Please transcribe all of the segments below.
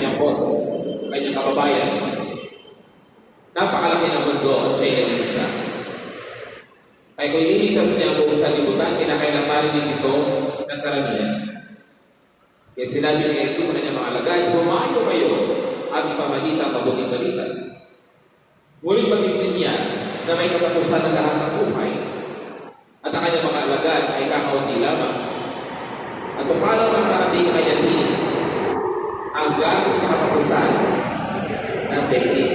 kanyang boses, kanyang kababayan. Napakalaki ng mundo siya ay nag-isa. Ay kung ilitas niya ang buong sanlibutan, kinakailang marinig ito ng karamihan. Kaya sinabi ni Jesus sa kanyang mga alagad, Humayo kayo at ipamalit ang mabuting balita. Ngunit pagiging niya na may katapusan ng lahat ng buhay at ang kanyang mga alagad ay kakaunti lamang. At kung paano makakarating ang kanyang tinig hanggang sa katapusan ng daigdig.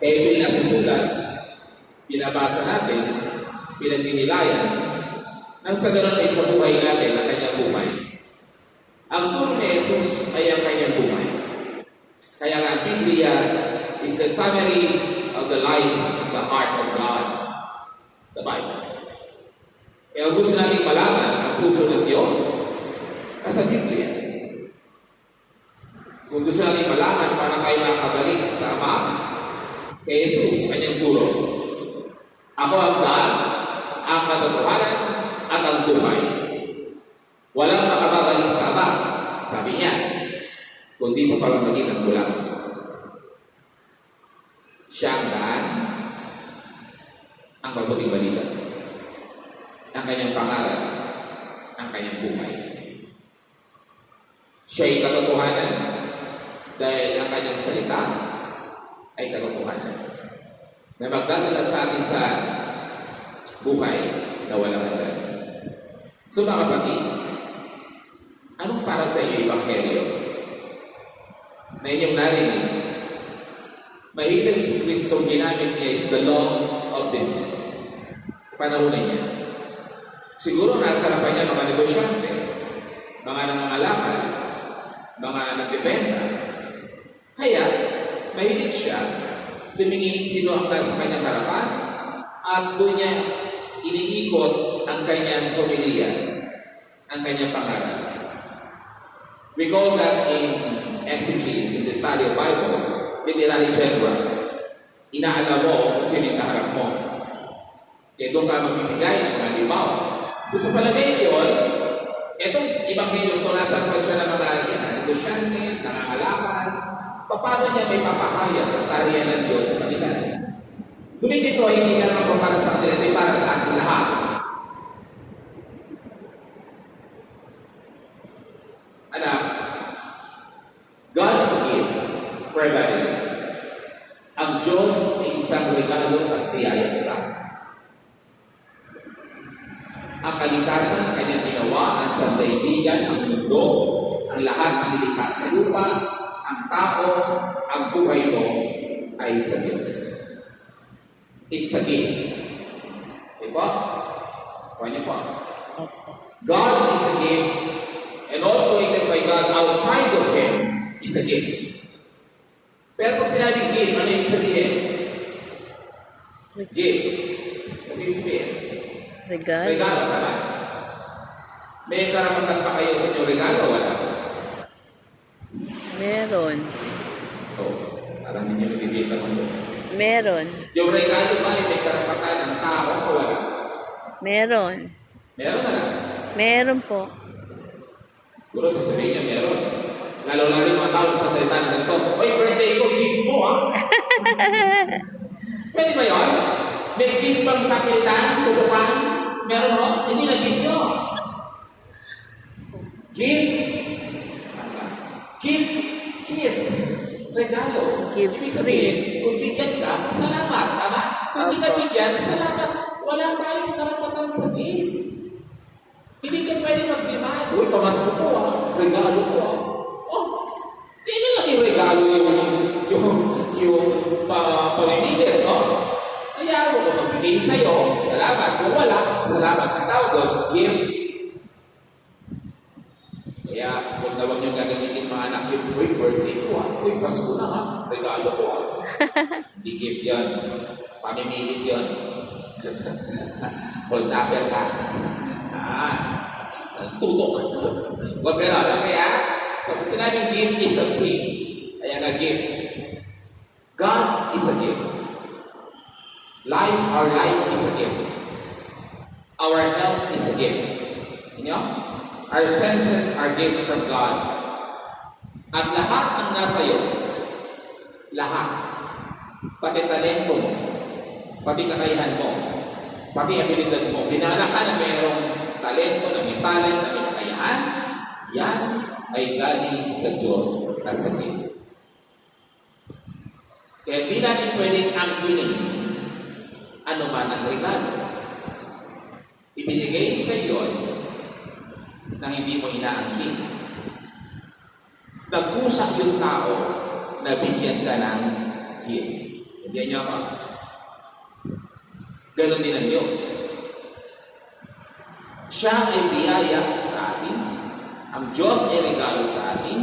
Kaya ito'y nasusulat, binabasa natin, pinagdinilayan, nang sa ganun ay sa buhay natin ang kanyang buhay. Ang turo ni Jesus ay ang kanyang buhay. Kaya nga, Biblia is the summary of the life and the heart of God, the Bible. Kaya gusto natin malaman ang puso ng Diyos, nasa Biblia. Kung gusto natin malaman paano tayo makakabalik sa Ama, kay Jesus, kanyang turo. Ako ang daan, ang katotohanan, at ang buhay. Walang makababalik sa Ama, sabi niya, kundi sa pamamagitan ko lang. Siya ang daan, ang mabuting balita, ang kanyang pangalan, ang kanyang buhay. Siya ay katotohanan dahil ang kanyang salita ay katotohanan na magdadala sa atin sa buhay na walang hanggan. So mga kapatid, anong para sa iyo Ebanghelyo? Na inyong narinig, mahilig si Kristo ginamit niya is the law of business. Panahon na niya. Siguro nasa harapan niya mga negosyante, mga nangangalakal, mga nagbebenta. Kaya, mahilig siya tumingin sino ang nasa kanyang harapan at doon niya iniikot ang kanyang pamilya, ang kanyang pangalan. We call that in exegesis, in the study of Bible, literary general. Inaalam mo kung sino yung kaharap mo. Kaya doon ka magbibigay ng mga libaw. So sa palagay ngayon, itong ibanghelyo ito, nasa harapan siya ng mga yan, negosyante, nangangalakal, paano niya may papahayag ang tarihan ng Diyos sa kanila. Ngunit ito ay hindi lamang para sa kanila, ito ay para sa ating lahat. Anak, God is a gift for everybody. Ang Diyos ay isang regalo at biyaya sa atin. Ang kalikasan na kanyang ginawa, ang sandaigdigan, ang mundo, ang lahat nilikha sa lupa, ang tao, ang buhay mo ay sa Diyos. It's a gift. Diba? Kuha niyo po. God is a gift and all created by God outside of Him is a gift. Pero pag sinabing gift, ano yung sabihin? Gift. Ano yung sabihin? Regalo. Regalo, tama? May karapatan pa kayo sa inyong regalo, wala? Meron. Oo. Parang hindi nyo nakikita mo doon. Meron. Yung regalo ba ay may karapatan ng tao o wala? Meron. Meron na lang. Meron po. Siguro sasabihin niya meron. Lalo na rin mga tao sa salita na ganito, Oy, birthday ko, gift mo ha? Pwede ba yun? May gift bang sa kilitan, tutukan? Meron ho? Hindi na gift nyo. Gift. Ibig sabihin, kung bigyan ka, salamat. Tama? Kung hindi ka Opo. bigyan, salamat. Wala tayong karapatan sa gift. Hindi ka pwede mag-demand. Uy, pamasko ko ah. Regalo ko Kaya, huwag na huwag niyong gagamitin mga anak yung, uy, birthday ko ah. Uy, Pasko na ha. Regalo ko ah. Hindi gift yan. Pamimilit yan. Hold upper ka. ah, tutok. Huwag gano'n. Kaya, so kung sinabing gift is a free. Kaya nga gift. God is a gift. Life, our life is a gift. Our health is a gift. You know? Our senses are gifts from God. At lahat ng nasa iyo, lahat, pati talento mo, pati kakayahan mo, pati abilidad mo, binala ka na mayroong talento, na may talent, na may kakayahan, yan ay galing sa Diyos as a gift. Kaya di natin pwedeng angkinin ano man ang regalo. Ibinigay sa iyo na hindi mo inaangkin. Nagkusak yung tao na bigyan ka ng gift. Hindi niyo ako. Ganon din ang Diyos. Siya ay biyaya sa atin. Ang Diyos ay regalo sa atin.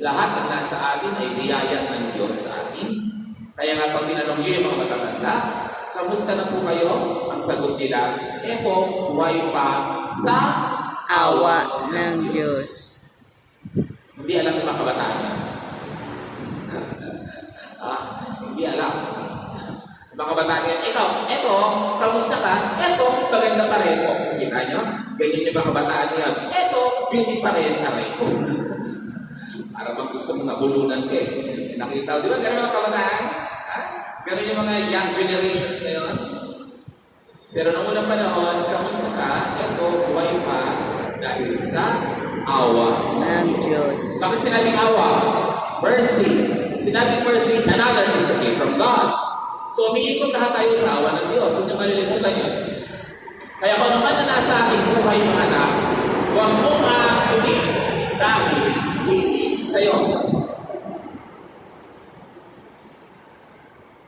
Lahat ng nasa atin ay biyaya ng Diyos sa atin. Kaya nga pag tinanong niyo yung mga matatanda, kamusta na po kayo? Ang sagot nila, eto, buhay pa sa Awa ng Diyos. Hindi alam ng mga kabataan ah, hindi alam. Mga kabataan yan, ikaw, eto, kamusta ka? Eto, maganda pa rin. O, kita nyo? Ganyan yung mga kabataan yan. Eto, beauty pa rin. Aray ko. Para bang gusto mong nabulunan ka eh. Nakita, di ba? Ganun mga kabataan? Ha? Ganun yung mga young generations ngayon. Pero noong unang panahon, kamusta ka? Eto, buhay pa dahil sa awa Ng Diyos. Bakit sinabing awa? Mercy. Sinabing mercy, another is a gift from God. So, umiikot lahat tayo sa awa ng Diyos. Huwag niyo malilimutan yun. Kaya kung ano man na nasa ating buhay, mga anak, huwag mong aakuli dahil hindi sa'yo.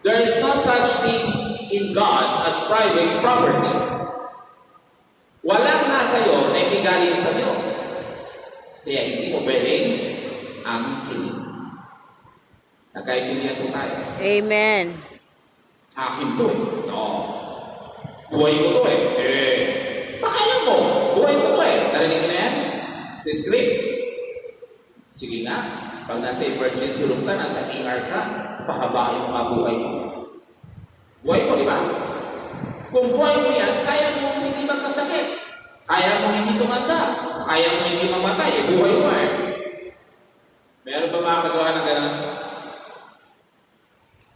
There is no such thing in God as private property. Walang nasa iyo na hindi galing sa Diyos. Kaya hindi mo pwedeng ang kinig. Nagkaintindihan po tayo. Amen. Akin to eh. No. Buhay ko to eh. Eh, pakialam mo. Buhay ko to eh. Narinig mo na yan? Sa script. Sige nga. Pag nasa emergency room ka, nasa ER ka, pahabain mo nga buhay mo. Buhay mo, di ba? Kung buhay mo yan, kaya mo hindi magkasakit. Kaya mo hindi tumanda. Kaya mo hindi mamatay. Eh, buhay mo eh. Meron ba makakagawa ng ganun?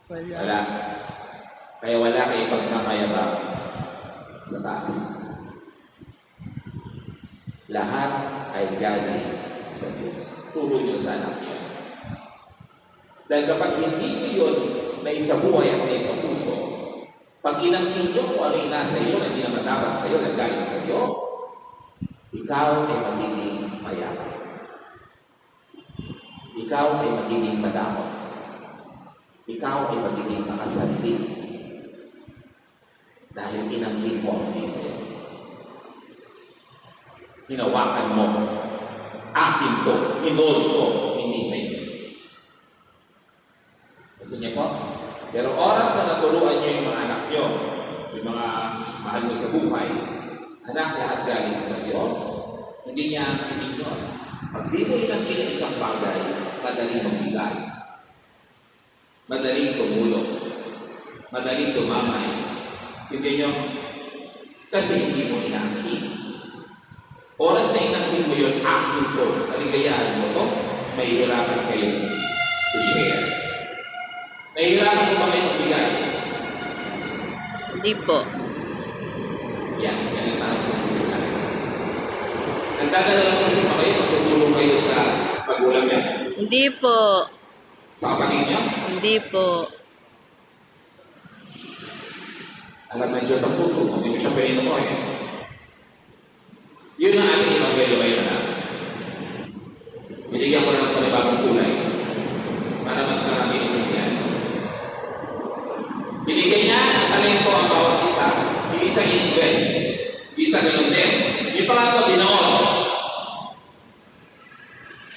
Wala. Wala. Kaya wala kayo pagmamayabang sa taas. Lahat ay galing sa Diyos. Turo niyo sa anak niyo. Dahil kapag hindi niyo yun na isa buhay at na isa puso, pag inangkin niyo kung ano yung nasa iyo na hindi naman dapat sa iyo na galing sa Diyos, ikaw ay magiging mayabang. Ikaw ay magiging madamot ikaw ay magiging makasarili dahil inangkin mo ang sa'yo. Hinawakan mo. Akin to. Hinold ko. Hindi inyo. Gusto niyo po? Pero oras na naturuan niyo yung mga anak niyo, yung mga mahal mo sa buhay, anak lahat galing sa Diyos, hindi niya angkinin yun. Pag di mo inangkin ang isang bagay, madali magbigay madaling tumulong, madaling tumamay. Hindi nyo, kasi hindi mo inaangkin. Oras na inangkin mo yun, akin to, kaligayahan mo to, mahihirapan kayo to share. Mahihirapan mo ba kayo magbigay? Hindi po. Yan, yan ang tawag sa puso natin. Nagdadala lang kasi ba kayo, magulang niya, Hindi po. sa kapatid niya, Hindi po. alam ng Diyos ang puso mo, hindi mo siya pwede mo eh. Yun ang ating ebanghelyo ngayon na. Binigyan ko na ng panibagong kulay para mas marami intindihan. Binigyan niya ng talento ang bawat isa. Yung isa invest. Yung isa ganun din. Yung pangatlo, binoon.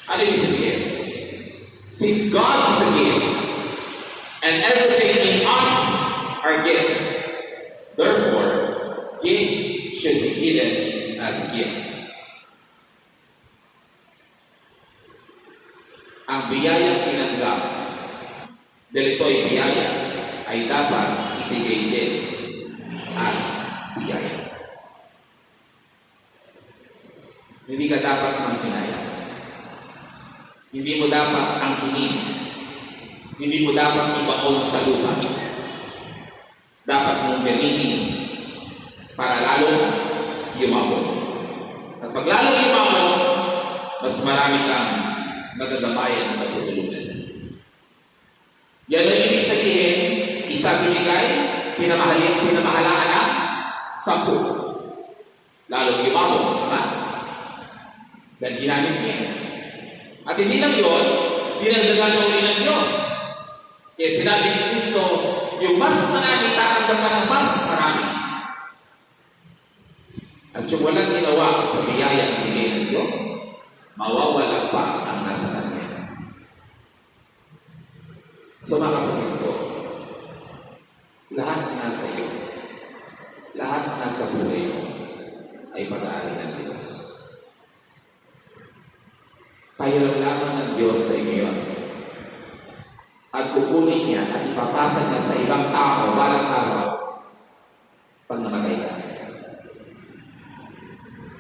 Ano ibig sabihin? Since God is a gift, and everything in us are gifts, therefore, gifts should be given as gift. Ang biyayang tinanggap, dahil ito ay biyaya, ay dapat ibigay din as biyaya. Hindi ka dapat manghinayang. Hindi mo dapat angkinin. Hindi mo dapat ibaon sa lupa. Dapat mong gamitin para lalo yumabot. At pag lalo yumabot, mas marami kang magagamayan at matutulungan. Yan ang ibig sabihin, isa binigay, pinamahalin, pinamahalaan na, sampu. Lalong yumabot, tama? Dahil ginamit niya. At hindi lang yun, dinagdagan mo rin ng Diyos. Kaya sinabi ni Kristo, yung mas marami, tatanggap ka ng mas marami. At yung walang ginawa sa biyaya ng bigay ng Diyos, mawawala pa ang nasa Kanya. So mga kapatid ko, lahat na nasa iyo, lahat na nasa buhay mo, ay pag-aari ng Diyos. Pahiram lamang ng Diyos sa inyo yun. At kukunin niya at ipapasa niya sa ibang tao balang araw pag namatay ka.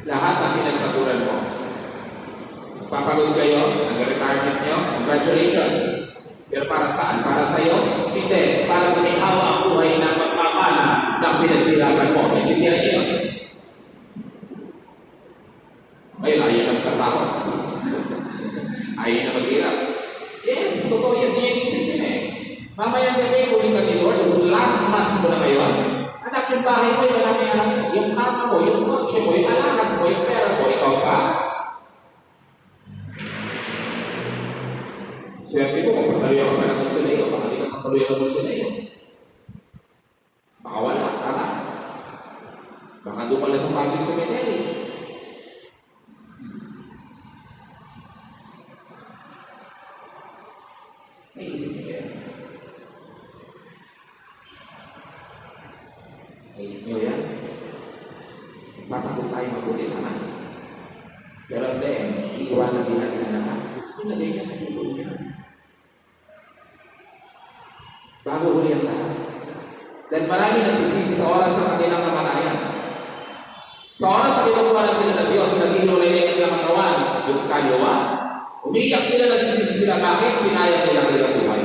Lahat ng pinagpaturan mo, Papagod kayo, nag-retirement nyo, congratulations. Pero para saan? Para sa iyo? Hindi. Para guminhawa ang buhay na magmamana ng pinaghirapan mo. Naintindihan niyo? yun? Ngayon, ayaw ng trabaho. ayaw na maghirap. Yes, totoo yan. Yan isipin eh. Mamaya gabi, huli ka ni Lord, yung last mass mo na ngayon, anak, yung bahay mo, yung anak anak mo, yung kama mo, yung kotse mo, yung alakas mo, yung pera mo, ikaw pa. Swerte mo kung patuloy ka pa ng gusto na iyo, baka di ka patuloy ang gusto na iyo. Baka wala, tama. Baka doon ka na sa public cemetery. May isip niyo yan. Naisip niyo yan? Papagod tayo mabuti naman. Pero then, iiwanan din natin ang lahat. Gusto na din niya sa puso niya. Bago huli ang lahat. Dahil marami nagsisisi sa oras ng kanilang kamalayan. Sa oras na kinukuha sila ng Diyos, naghihulay na yung katawan, yung kalyowa, umiiyak sila, nagsisisi sila, bakit sinayang nila ang kanilang buhay?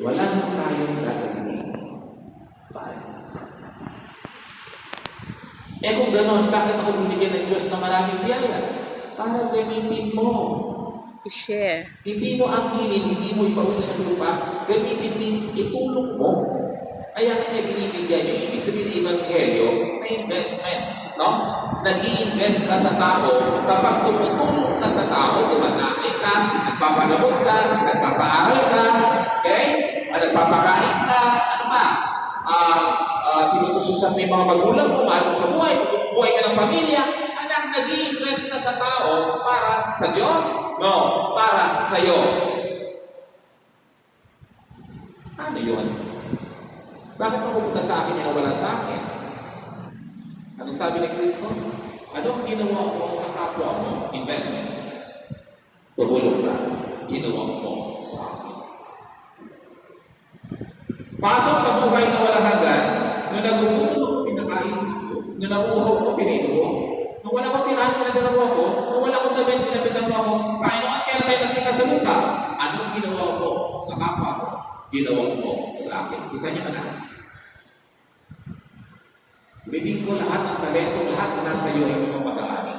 Wala nang tayong dadalhin. Paano? Eh kung gano'n, bakit ako binigyan ng Diyos na maraming biyaya? Para gamitin mo. I-share. Hindi mo angkinin, hindi mo ipaulong sa lupa, gamitin means itulong mo. Kaya kanya binibigyan yung ibig sabihin ng Ebanghelyo na investment. No? nag invest ka sa tao kapag tumutulong ka sa tao, dumadami ka, nagpapagamot ka, nagpapaaral ka, okay? Ah, nagpapakain ka, ano pa? Ah, uh, tinutususan mo yung mga magulang mo, mahal mo sa buhay, buhay ka ng pamilya, anak, nag invest ka sa tao para sa Diyos? No, para sa iyo. Ano yun? Bakit mapupunta sa akin yung wala sa akin? Ano sabi ni Kristo? Anong ginawa mo sa kapwa mo? Investment. Tumulong ka. Ginawa mo sa akin. Pasok sa buhay na walang hanggan, nung nagugutom ako, pinakain ko. Nung nakuha ko, pinainom ko. Nung wala akong tirahan, pinagdala mo ako. Damit, pinapitan mo ako. Panginoon, kaya tayo nagkita sa lupa. Anong ginawa mo sa kapwa mo? Ginawa mo sa akin. Kita niyo anak. Bibig ko lahat ng talento, lahat na nasa iyo ay mo pag-aari.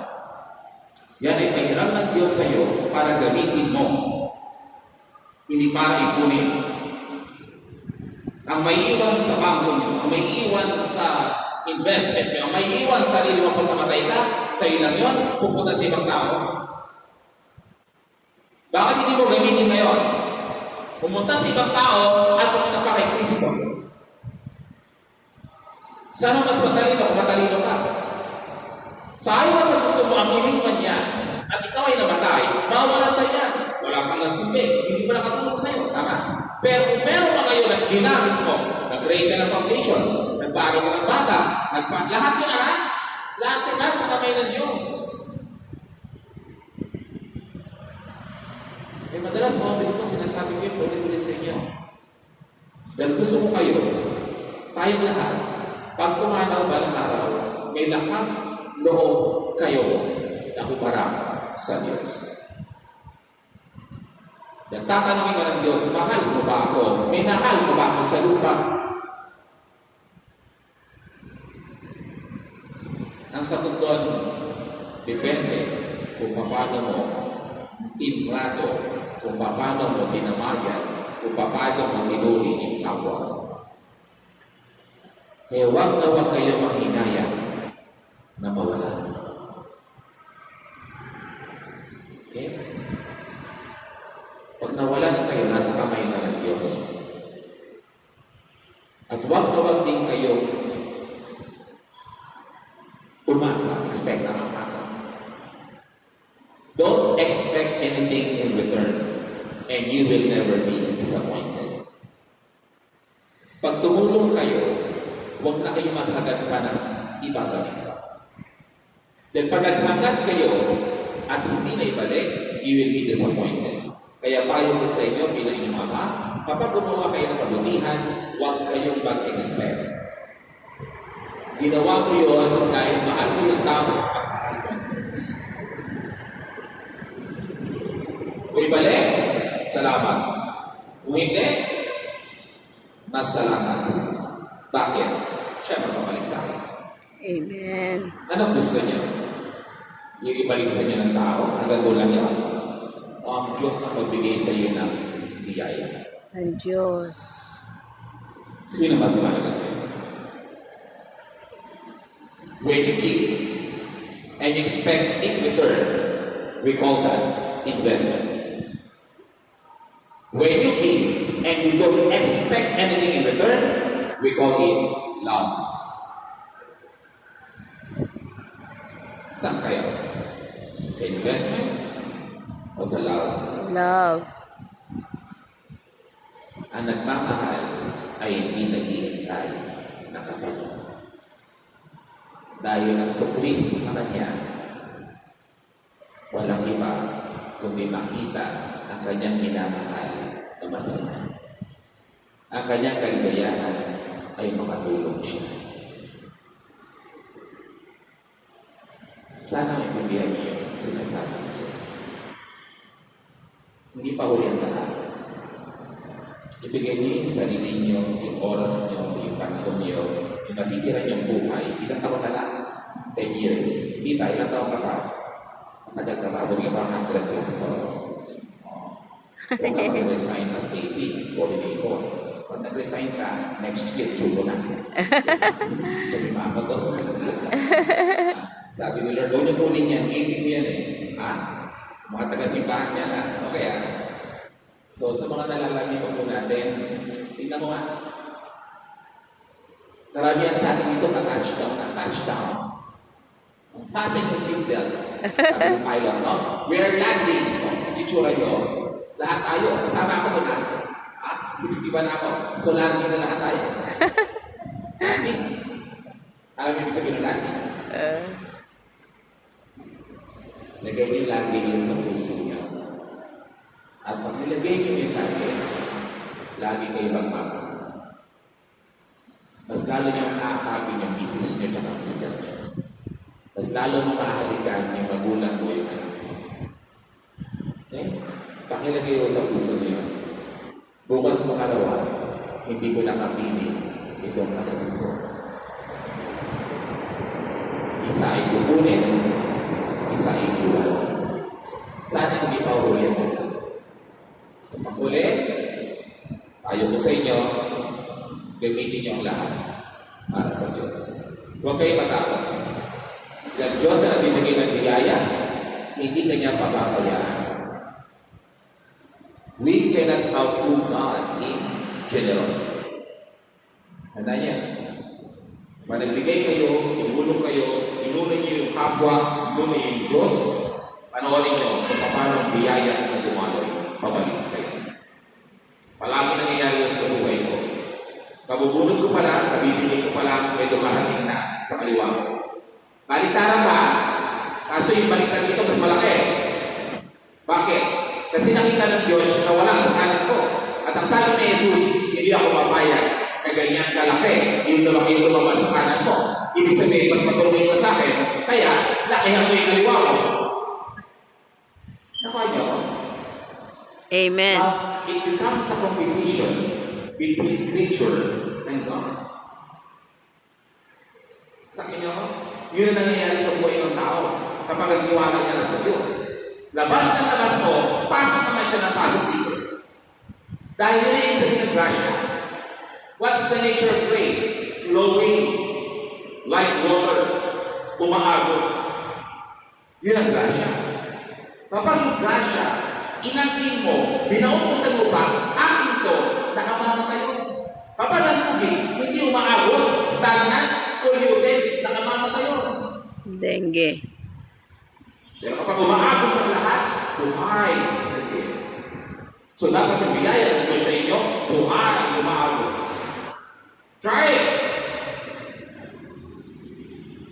Yan ay pahiram ng Diyos sa iyo para gamitin mo. Hindi para ipunin. Ang may iwan sa bangko niyo, ang may iwan sa investment ang may iwan sa sarili mo pag namatay ka, sa ilang yun, pupunta sa ibang tao. Bakit hindi mo gamitin ngayon? Pumunta sa ibang tao at pumunta pa kay Kristo. Sana mas matalino kung matalino ka. Sa ayaw at sa gusto mo, ang man niya, at ikaw ay namatay, mawala sa iyan. Wala pang nasimbi, hindi pa nakatulong sa iyo, tama? Pero kung meron ka ngayon at ginamit mo, nag-create ka ng foundations, nagpaaral ng bata, nagpa lahat yun na, lahat yun nasa kamay ng Diyos. Eh madalas, mga pinag ko, sinasabi ko yun ulit-ulit sa inyo. Dahil gusto ko kayo, tayong lahat, pag pumanaw ba ng araw, may lakas loob kayo na humarap sa Diyos. Yan, tatanungin ka ng Diyos, mahal mo ba ako? Minahal mo ba ako sa lupa? Ang sagot doon, depende kung paano mo tinrato, kung paano mo tinamayan, kung paano mo tinuri yung kapwa. Kaya huwag na huwag kayo manghinaya na mawala. Okay? Pag nawalan kayo, nasa kamay na ng Diyos. At huwag na huwag din kayo expect na umasa. Don't expect anything in return and you will never be disappointed. Pag tumulong kayo, huwag na kayo maghagad pa ng ibabalik pa. Then pag naghangad kayo at hindi na ibalik, you will be disappointed. Kaya payo ko sa inyo bilang inyong ama, kapag gumawa kayo ng kabutihan, huwag kayong mag-expect. Ginawa mo yon dahil mahal mo yung tao at mahal mo ang Diyos. Kung ibalik, salamat. Kung hindi, mas salamat. Bakit? Siya magpapalik sa akin. Amen. Anong gusto niya? Yung ibalik sa inyo ng tao, hanggang doon lang yan. O ang Diyos ang magbigay sa iyo ng biyaya. Ang Diyos. Sino mas mahalaga sa iyo? When you give and you expect in return, we call that investment. When you give and you don't expect anything in return, we call it love. Saan kayo? Sa investment o sa love? Love. Ang nagmamahal ay hindi naghihintay ng kapatid. Dahil ang sukli sa kanya, walang iba kundi makita ang kanyang minamahal na masaya. Ang kanyang kaligayahan ay makatulong siya. Sana maintindihan niyo yung sinasabi ko sa inyo. Hindi pa huli ang lahat. Ibigay niyo yung sarili niyo, yung oras niyo, yung panahon niyo, yung natitira niyong buhay. Ilang taon na lang? 10 years. Ba? Ilang taon ka pa? Matagal ka pa. Ka pa 100 plus. So, oh. Huwag ka mag-resign as AP, coordinator. Pag nag-resign ka, next year, chulo na. Sabi pa ako to. Sabi ni Lord, huwag niyo kunin yan. AP ko yan eh. Ah, mga taga-simbahan yan ah. Okay ah. So, sa mga nalalagi pa po natin, tingnan mo nga. Karamihan sa atin dito pa-touchdown na touchdown. Fasten your seatbelt. Sabi ng pilot, no? We are landing. No? Yung tsura nyo. Lahat tayo. Kasama ako doon ah. Ah, 61 na ako. So, landing na lahat tayo. landing. Alam mo yung sabihin ng landing? Uh, Lagay niyo lagi yan sa puso niyo. At pag nilagay niyo yung lagi, lagi kayo magmamahal. Mas lalo niyo nakakabin yung misis niyo at mister niyo. Mas lalo mo mahalikan yung magulang mo yung anak mo. Okay? Pakilagay mo sa puso niyo. Bukas makalawa, hindi ko nakapiling itong katabi ko. Isa ay kukunin, isa ay iwan. Sana hindi pa huli ang lahat. So, panghuli, tayo ko sa inyo, gamitin niyo ang lahat para sa Diyos. Huwag kayo matakot. Dahil Diyos ang nagbibigay ng biyaya, hindi kanya pababayaan. We cannot outdo God in generosity. Handa niya. Pag kayo, tumulong kayo, inunin niyo yung kapwa, inunin niyo yung Diyos, panoorin niyo kung paano biyaya na dumaloy pabalik sa iyo. Palagi nangyayari yan sa buhay ko. Kabubulog ko pa lang, kabibigay ko pa lang, may dumarating na sa kaliwa ko. Baliktaran ba? Kaso yung baliktad dito mas malaki. Bakit? Kasi nakita ng Diyos na wala sa kanan ko. At ang sabi ni Jesus, hindi ako papayag na ganyan kalaki. Yung lumaki yung lumabas sa kanan ko. Ibig sabihin, mas matulungin ka sa akin. Kaya, lakihan ko yung kaliwa ko. Nakuha niyo ako? Amen. Now, it becomes a competition between creature and God. Sa ko, yun ang nangyayari sa buhay ng tao kapag nagtiwala niya na sa Diyos. Labas na labas mo, pasok naman siya ng pasok dito. Dahil yun ang sabihin ng grasya. What is the nature of grace? Flowing like water, umaagos. Yun ang grasya. Kapag yung grasya, inangking mo, binaon mo sa lupa, akin to, nakamamatay ko. Kapag ang tubig, hindi umaagos, stagnant. Dengue. Pero kapag umaagos ang lahat, buhay sa Diyos. So dapat yung biyaya ng Diyos sa inyo, buhay, umaagos. Try it!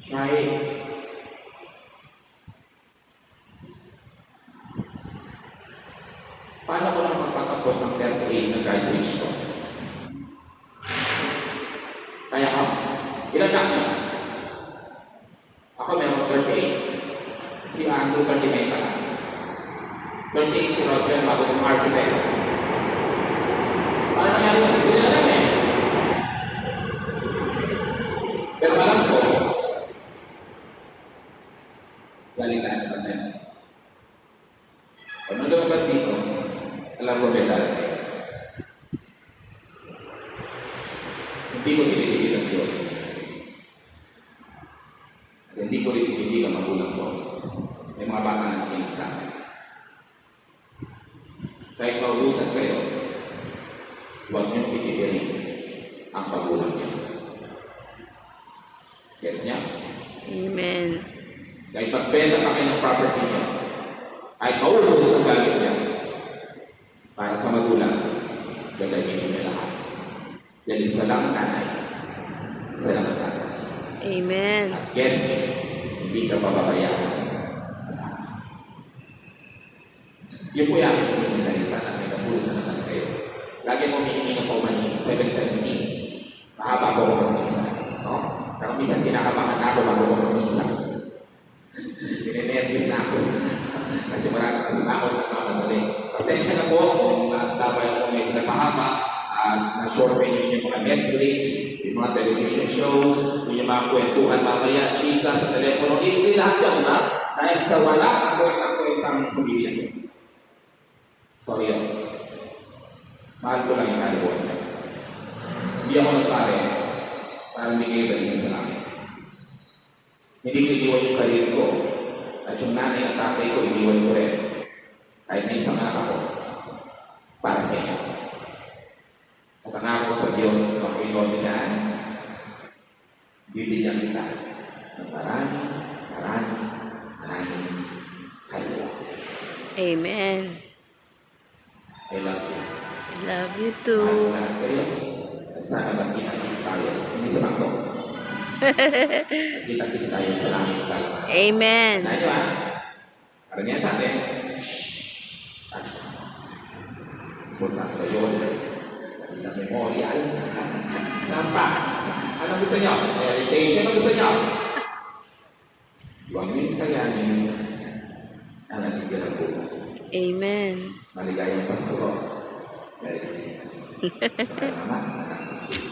Try it. Paano ko lang magpatapos ng 38 na graduates ko? Kaya ka, ilan lang niyo? Ako meron 38. Si Andrew 39 pa lang. 38 si Roger bago ng architect. Paano nangyari yun? Hindi ko nila alam eh. Pero alam ko, galing lahat sa kanya. Pag nung lumabas dito, alam ko may darating. Hindi ko nililibig ang Diyos. At hindi ko rin inibig ang magulang ko. May mga bata na nakikinig sa akin. Kahit maubusan kayo, huwag niyong pitipirin ang pagulang niyo. Gets niya? Amen. Kahit magbenta pa kayo ng property niyo, kahit maubos ang gamit niya, para sa magulang, gagamitin niyo lahat. Yan isa lang ang nanay. Isa lang ang tatay. Amen. At guess me, hindi ka pababayaan sa taas. Yun po yung aking tumingin dahil sana may napulot na naman kayo. Lagi mo humihingi ng paumanin, 717. Mahaba po ako mag-isa. No? Pero minsan kinakabahan na ako bago ako mag-isa. Ninenervous na ako. Kasi marami kasi bakit nagmamadali. Pasensya na po kung dabay ako medyo napahaba at na-short yun yung mga Netflix, yung mga television shows, yung mga kwentuhan mamaya, chika sa telepono, hindi lahat yan na dahil sa wala ako at kwentang pamilya ko. Sorry yun. Mahal ko lang yung kalibuan niya. Hindi ako nagpare para hindi kayo dalhin sa langit. Hindi ko iniwan yung karir ko. At yung nanay at tatay ko, iniwan ko rin. Kahit na isang anak ako. Para sa inyo. At ang ako sa Diyos, na ako'y nominaan, bibigyan kita ng marami, marami, marami kayo. Amen. I love you. Love you too. At sana magkita-kits tayo. Hindi sa bangko. Magkita-kits tayo sa langit. Amen. Nyo ha. Para niya sa atin. Ko yun. Maganda memorial. Saan pa? Ano gusto nyo? Heritage. Ano gusto nyo? Huwag nyo isayanin ang natigyan ng buhay. Amen. Maligayang Pasko. Merry Christmas. Sa kanya naman, anak ng Espiritu